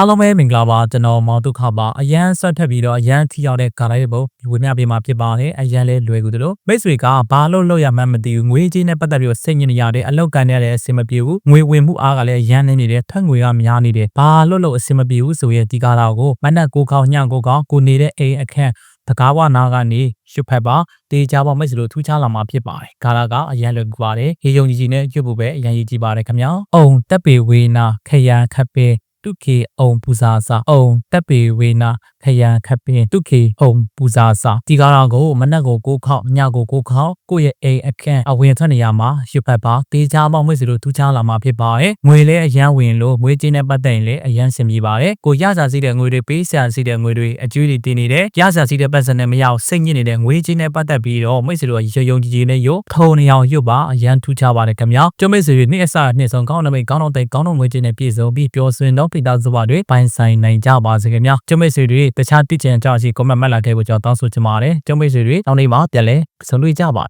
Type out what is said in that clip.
အားလုံးပဲမင်္ဂလာပါကျွန်တော်မောင်ဒုက္ခပါအရန်ဆက်ထက်ပြီးတော့အရန်ထီရောက်တဲ့ကာလိုက်တဲ့ပုံဝေမျှပေးမှာဖြစ်ပါတယ်အရန်လဲလွယ်ကူတယ်လို့မိတ်ဆွေကဘာလို့လုပ်ရမှန်းမသိဘူးငွေကြေးနဲ့ပတ်သက်ပြီးတော့စိတ်ညစ်နေရတယ်အလောက်ကန်နေတဲ့အဆင်မပြေဘူးငွေဝင်မှုအားကလည်းရန်နေနေတယ်ထက်ငွေကများနေတယ်ဘာလို့လို့အဆင်မပြေဘူးဆိုရင်ဒီကာလာကိုမနက်ကိုကောင်းညကိုကောင်းကိုနေတဲ့အိမ်အခန့်တကားဝနာကနေရွတ်ဖက်ပါတေးကြပါမိတ်ဆွေတို့ထူးခြားလာမှာဖြစ်ပါတယ်ကာလာကအရန်လွယ်ကူပါတယ်ရေယုံကြည်ကြည်နဲ့ရွတ်ဖို့ပဲအရန်ရည်ကြည်ပါတယ်ခင်ဗျာအုံတက်ပေဝေနာခရန်ခပ်ပေ တုခေအုံပူဇာစာအုံတက်ပေဝေနာခရန်ခပ်ပင်တုခေအုံပူဇာစာဒီကာရာကိုမနက်ကိုကိုးခေါက်ညကိုကိုးခေါက်ကိုယ့်ရဲ့အိမ်အခန့်အဝင်ထွက်နေရမှာရွတ်ဖက်ပါတေးကြပါမိတ်ဆွေတို့ထူးခြားလာမှာဖြစ်ပါတယ်ငွေလဲအရန်ဝင်လို့ငွေချင်းနဲ့ပတ်သက်ရင်လည်းအရန်စင်ပြေပါတယ်ကိုရစာစီးတဲ့ငွေတွေပေးစာစီးတဲ့ငွေတွေအကျွေးတွေတင်နေတယ်ရစာစီးတဲ့ပတ်စံနဲ့မရအောင်စိတ်ညစ်နေတဲ့ငွေချင်းနဲ့ပတ်သက်ပြီးတော့မိတ်ဆွေတို့ရုံရုံကြည်ကြည်နဲ့ရုပ်ထုံနေအောင်ရွတ်ပါအရန်ထူးခြားပါတယ်ခင်ဗျာကျုံမိတ်ဆွေတွေနေ့အစနှစ်ဆုံးကောင်းနမိတ်ကောင်းတော့တဲ့ကောင်းတော့ငွေချင်းနဲ့ပြည့်စုံပြီးပျော်ရွှင်တော့ပိတာစပါတွေပိုင်ဆိုင်နိုင်ကြပါစေခင်ဗျာကျုံမိတ်ဆွေတွေတခြားတိကျန်ကြောက်ရှိကွန်မန့်မှတ်လာခဲ့ဖို့ကျွန်တော်တောင်းဆိုချင်ပါတယ်ကျုံမိတ်ဆွေတွေနောက်နေ့မှာပြန်လဲဆုံတွေ့ကြပါ